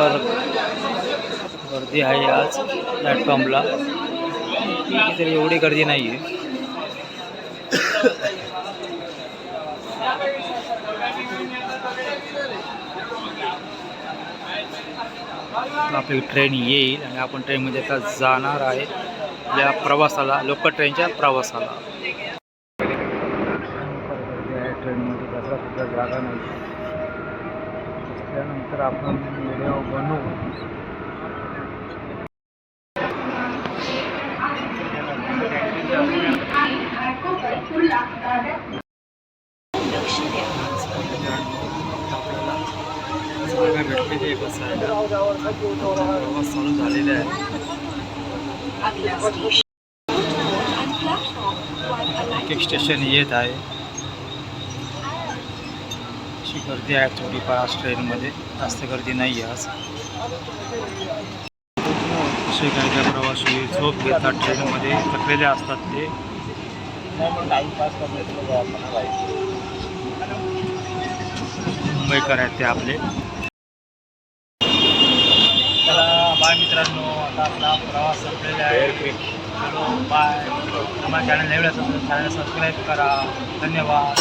भयंकर गर्दी आहे आज प्लॅटफॉर्मला तरी एवढी गर्दी नाही आहे आपली ट्रेन येईल आणि आपण ट्रेनमध्ये आता जाणार आहे. या प्रवासाला लोकल ट्रेनच्या प्रवासाला. गर्दी आहे ट्रेनमध्ये बसला सुद्धा जागा नाही. त्यानंतर आपण व्हिडिओ बनवू जागा भेटलेली आहे. बसायला प्रवास चालू झालेला आहे एक एक स्टेशन येत आहे. अशी गर्दी आहे थोडीफार आज ट्रेनमध्ये जास्त गर्दी नाही आहे आज. असे काही काही प्रवासी झोप घेतात ट्रेनमध्ये थकलेले असतात ते. मुंबईकर आहेत ते आपले. चला बाय मित्रांनो. आता आपला प्रवास संपलेला आहे. बाय आम्हाला चॅनल एवढ्या चॅनल सबस्क्राईब करा. धन्यवाद.